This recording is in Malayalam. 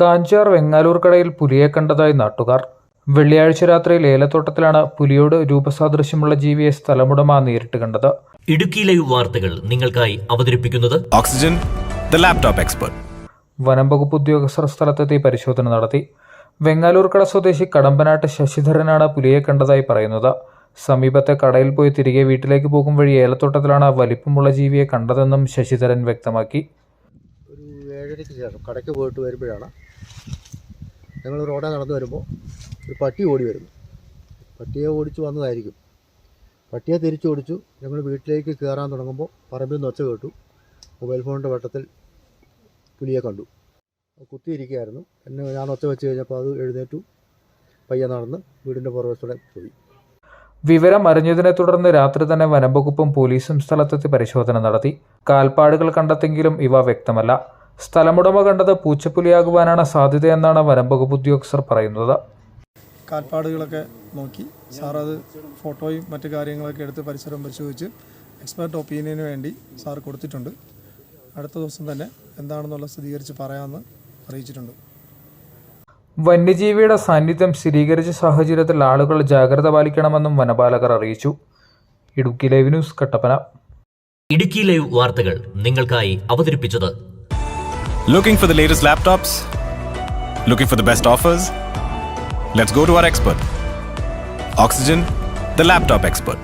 കാഞ്ചാർ വെങ്ങാലൂർ കടയിൽ പുലിയെ കണ്ടതായി നാട്ടുകാർ. വെള്ളിയാഴ്ച രാത്രി ലേലത്തോട്ടത്തിലാണ് പുലിയോട് രൂപസാദൃശ്യമുള്ള ജീവിയെ സ്ഥലമുടമ നേരിട്ട് കണ്ടത്. ഇടുക്കി ലൈവ് വാർത്തകൾ നിങ്ങൾക്കായി അവതരിപ്പിക്കുന്നത് ഓക്സിജൻ ദ ലാപ്ടോപ്പ് എക്സ്പെർട്ട്. വനം വകുപ്പ് ഉദ്യോഗസ്ഥർ സ്ഥലത്തെത്തി പരിശോധന നടത്തി. വെങ്ങാലൂർക്കട സ്വദേശി കടമ്പനാട്ട് ശശിധരനാണ് പുലിയെ കണ്ടതായി പറയുന്നത്. സമീപത്തെ കടയിൽ പോയി തിരികെ വീട്ടിലേക്ക് പോകും വഴി ഏലത്തോട്ടത്തിലാണ് വലിപ്പമുള്ള ജീവിയെ കണ്ടതെന്നും ശശിധരൻ വ്യക്തമാക്കി. ഒരു ഏഴരയ്ക്ക് ശേഷം കടയ്ക്ക് പോയിട്ട് വരുമ്പോഴാണ് ഞങ്ങൾ റോഡിൽ നടന്നു വരുമ്പോൾ ഒരു പട്ടി ഓടി വരുന്നു. പട്ടിയെ ഓടിച്ചു വന്നതായിരിക്കും. പട്ടിയെ തിരിച്ചോടിച്ചു ഞങ്ങൾ വീട്ടിലേക്ക് കയറാൻ തുടങ്ങുമ്പോൾ പറമ്പിൽ നിന്ന് ഒച്ച കേട്ടു. മൊബൈൽ ഫോണിന്റെ വട്ടത്തിൽ പുലിയെ കണ്ടു. കുത്തി കുത്തിയിരിക്കുകയായിരുന്നു. എന്നെ ഞാൻ ഒച്ച വെച്ച് കഴിഞ്ഞപ്പോൾ അത് എഴുന്നേറ്റു. പയ്യെ നടന്ന് വീടിന്റെ പുറവശത്തോടെ പോയി. വിവരം അറിഞ്ഞതിനെ തുടർന്ന് രാത്രി തന്നെ വനംവകുപ്പും പോലീസും സ്ഥലത്തെത്തി പരിശോധന നടത്തി. കാൽപ്പാടുകൾ കണ്ടെത്തെങ്കിലും ഇവ വ്യക്തമല്ല. സ്ഥലമുടമ കണ്ടത് പൂച്ചപ്പുലിയാകുവാനാണ് സാധ്യതയെന്നാണ് വനംവകുപ്പ് ഉദ്യോഗസ്ഥർ പറയുന്നത്. കാൽപ്പാടുകളൊക്കെ നോക്കി. സാർ അത് ഫോട്ടോയും മറ്റു കാര്യങ്ങളൊക്കെ എടുത്ത് പരിസരം പരിശോധിച്ച് എക്സ്പെർട്ട് ഒപ്പീനിയന് വേണ്ടി സാർ കൊടുത്തിട്ടുണ്ട്. അടുത്ത ദിവസം തന്നെ എന്താണെന്നുള്ള സ്ഥിരീകരിച്ച് പറയാമെന്ന് അറിയിച്ചിട്ടുണ്ട്. വന്യജീവിയുടെ സാന്നിധ്യം സ്ഥിരീകരിച്ച സാഹചര്യത്തിൽ ആളുകൾ ജാഗ്രത പാലിക്കണമെന്നും വനപാലകർ അറിയിച്ചു. Idukki live news Kattappana. Idukki live വാർത്തകൾ നിങ്ങൾക്കായി അവതരിപ്പിച്ചത് Looking for the latest laptops? Looking for the best offers? Let's go to our expert. Oxygen, the laptop expert.